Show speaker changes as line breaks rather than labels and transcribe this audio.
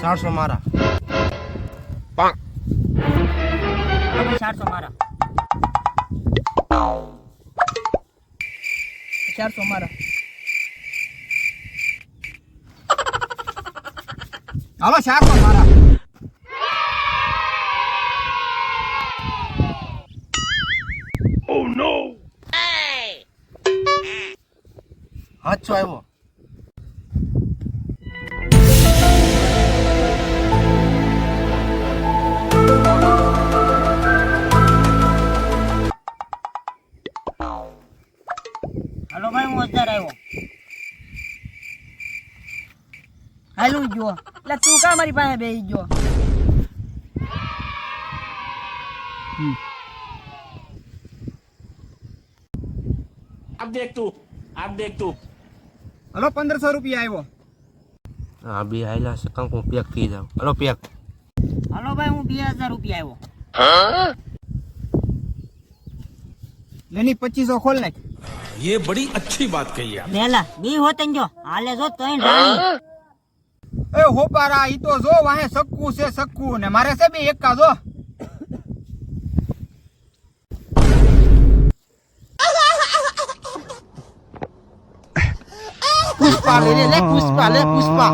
ચારસો મારા.
ચારસો મારા. ચારસો મારા.
હાલો ચારસો મારા. સાતસો આવ્યો.
હાલો ભાઈ હું અત્યારે આવ્યો. હાલું ગયો. એટલે તું કા મારી પાસે બેસી ગયો?
अब देख तू अब देख तू
હલો પંદરસો રૂપિયા આવ્યો
હા બે આયલા છે કંકુ પેક થઈ જાવ હલો પેક
હાલો ભાઈ હું બે હજાર રૂપિયા આવ્યો
લેની પચીસો ખોલ નાખ
ये बड़ी अच्छी बात कही आप
વેલા બી હોતન જો હાલે જો તઈ રાણી
એ હોપારા ઈ તો જો વાહે સક્કુ છે સક્કુ ને મારે છે બે pousse pas, les legs poussent pas, les poussent pas.